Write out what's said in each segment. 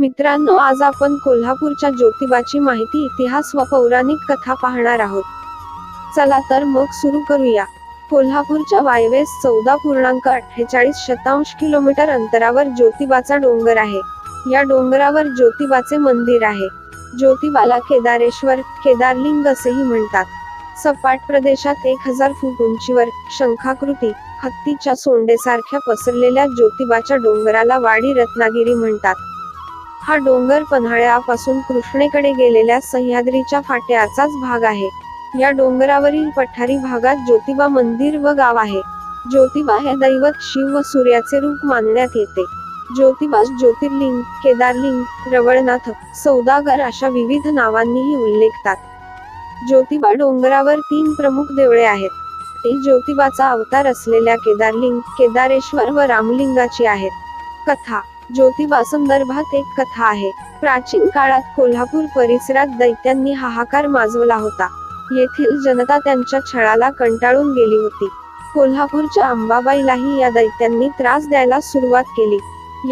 मित्रांनो आज आपण कोल्हापूरच्या ज्योतिबाची माहिती इतिहास व पौराणिक कथा पाहणार आहोत. चला तर मग सुरू करूया. कोल्हापूरच्या वायवेस चौदा पूर्णांक अठ्ठेचाळीस शतांश किलोमीटर अंतरावर ज्योतिबाचा डोंगर आहे. या डोंगरावर ज्योतिबाचे मंदिर आहे. ज्योतिबाला केदारेश्वर केदारलिंग असेही म्हणतात. सपाट प्रदेशात एक हजार फूट उंचीवर शंखाकृती हत्तीच्या सोंडेसारख्या पसरलेल्या ज्योतिबाच्या डोंगराला वाडी रत्नागिरी म्हणतात. हा डोंगर पन्हाळ्यापासून कृष्णेकडे गेलेल्या सह्याद्रीच्या फाट्याचाच भाग आहे. या डोंगरावरील पठारी भागात ज्योतिबा मंदिर व गाव आहे. ज्योतिबा हे दैवत शिव व सूर्याचे रूप मानण्यात येते. ज्योतिबा ज्योतिर्लिंग केदारलिंग रवळनाथ सौदागर अशा विविध नावांनीही उल्लेखतात. ज्योतिबा डोंगरावर तीन प्रमुख देवळे आहेत. ते ज्योतिबाचा अवतार असलेल्या केदारलिंग केदारेश्वर व रामलिंगाची आहेत. कथा ज्योतिबा संदर्भात एक कथा आहे. प्राचीन काळात कोल्हापूर परिसरात दैत्यांनी हाहाकार माजवला होता. येथील जनता त्यांच्या छळाला कंटाळून गेली होती. कोल्हापूरच्या अंबाबाईलाही या दैत्यांनी त्रास द्यायला सुरुवात केली.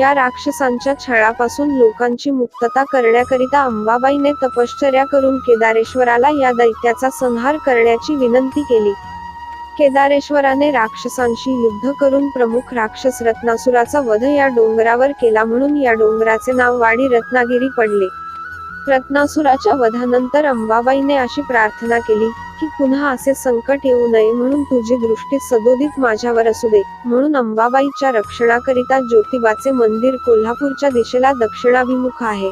या राक्षसांच्या छळापासून लोकांची मुक्तता करण्याकरिता अंबाबाईने तपश्चर्या करून केदारेश्वराला या दैत्याचा संहार करण्याची विनंती केली. केदारेश्वराने राक्षसांशी युद्ध करून प्रमुख राक्षस रत्नासुराचा वध या डोंगरावर केला म्हणून या डोंगराचे नाव वाडी रत्नागिरी पडले. रत्नासुराच्या वधानंतर अंबाबाईने अशी प्रार्थना केली की पुन्हा असे संकट येऊ नये म्हणून तुझी दृष्टी सदोदित माझ्यावर असू दे. म्हणून अंबाबाईच्या रक्षणाकरिता ज्योतिबाचे मंदिर कोल्हापूरच्या दिशेला दक्षिणाभिमुख आहे.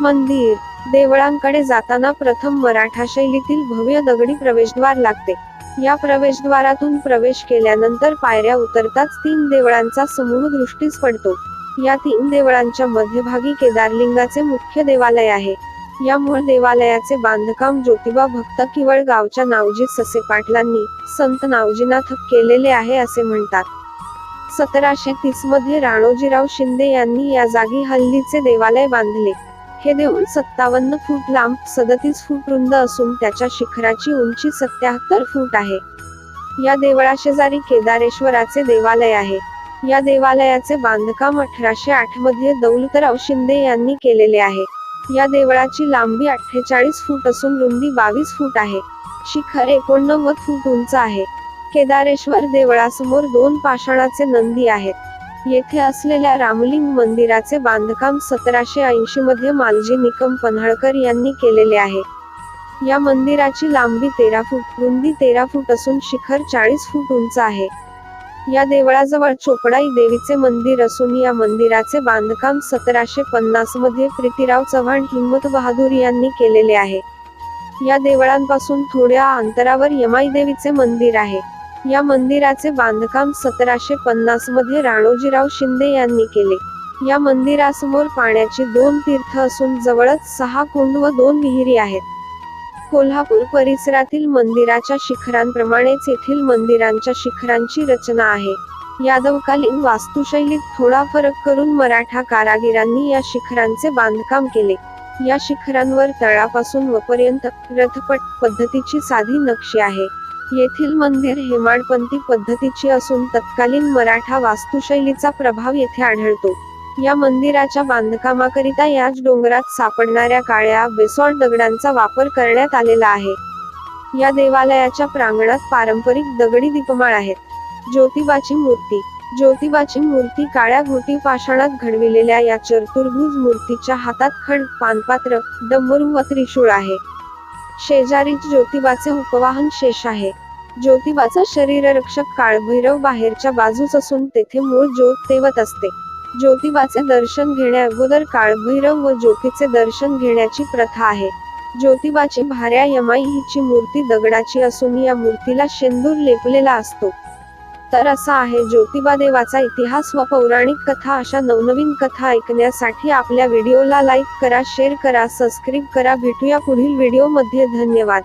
मंदिर देवळांकडे जाताना प्रथम मराठा शैलीतील भव्य दगडी प्रवेशद्वार लागते. या प्रवेशद्वारातून प्रवेश केल्यानंतर पायऱ्या उतरताच तीन देवळांचा समूह दृष्टीस पडतो. या तीन देवळांच्या मध्यभागी केदारलिंगाचे मुख्य देवालय आहे. या मूळ देवालयाचे बांधकाम ज्योतिबा भक्त किवळ गावच्या नावजी ससे पाटलांनी संत नावजीनाथ केलेले आहे असे म्हणतात. सतराशे तीसमध्ये राणोजीराव शिंदे यांनी या जागी हल्लीचे देवालय बांधले. हे देऊळ सत्तावन्न फूट लांब सदतीस फूट रुंद असून त्याच्या शिखराची उंची सत्याहत्तर फूट आहे. या देवळाशेजारी केदारेश्वराचे देवालय आहे. या देवालयाचे बांधकाम अठराशे आठमध्ये दौलतराव शिंदे यांनी केलेले आहे. या देवळाची लांबी अठ्ठेचाळीस फूट असून रुंदी बावीस फूट आहे. शिखर एकोणनव्वद फूट उंच आहे. केदारेश्वर देवळासमोर दोन पाषाणाचे नंदी आहेत. येथे असलेल्या रामलिंग मंदिराचे बांधकाम सतराशे ऐंशी मध्ये मालजी निकम पन्हाळकर यांनी केलेले आहे. या मंदिराची लांबी तेरा फूट रुंदी तेरा फूट असून शिखर चाळीस फूट उंच आहे. या देवळाजवळ चोपडाई देवीचे मंदिर असून या मंदिराचे बांधकाम सतराशे पन्नासमध्ये प्रीतीराव चव्हाण हिंमत बहादूर यांनी केलेले आहे. या देवळांपासून थोड्या अंतरावर यमाई देवीचे मंदिर आहे. या मंदिराचे बांधकाम सतराशे पन्नासमध्ये राणोजीराव शिंदे यांनी केले. या मंदिरासमोर पाण्याची दोन तीर्थ असून जवळच सहा कुंड व दोन विहिरी आहेत. कोल्हापूर परिसरातील मंदिराच्या शिखरांप्रमाणेच येथील मंदिरांच्या शिखरांची रचना आहे. यादवकालीन वास्तुशैलीत थोडा फरक करून मराठा कारागिरांनी या शिखरांचे बांधकाम केले. या शिखरांवर तळापासून वपर्यंत रथपट पद्धतीची साधी नक्षी आहे. येथील मंदिर हेमाडपंथी पद्धतीची असून तत्कालीन मराठा वास्तुशैलीचा प्रभाव येथे आढळतो. या मंदिराच्या बांधकामाकरिता याच डोंगरात सापडणाऱ्या काळ्या बेसॉल्ट दगडांचा वापर करण्यात आलेला आहे. या देवालयाच्या प्रांगणात पारंपरिक दगडी दीपमाळ आहेत. ज्योतिबाची मूर्ती ज्योतिबाची मूर्ती काळ्या घोटी पाषाणात घडविलेल्या या चतुर्भुज मूर्तीच्या हातात खड पानपात्र डमरू व त्रिशूळ आहे. शेजारीच ज्योतिबाचे उपवाहन शेष आहे. ज्योतिबाचा शरीररक्षक काळभैरव बाहेरच्या बाजूस असून तेथे मूळ ज्योत तेवत असते. ज्योतिबाचे दर्शन घेण्या अगोदर काळभैरव व ज्योतीचे दर्शन घेण्याची प्रथा आहे. ज्योतिबाची भाऱ्या यमाई हिची मूर्ती दगडाची असून या मूर्तीला शेंदूर लेपलेला असतो. तर असा आहे ज्योतिबा देवाचा इतिहास व पौराणिक कथा अशा नवनवीन कथा ऐकण्यासाठी आपल्या व्हिडिओला लाईक करा शेअर करा सबस्क्राईब करा. भेटूया पुढील व्हिडिओमध्ये धन्यवाद.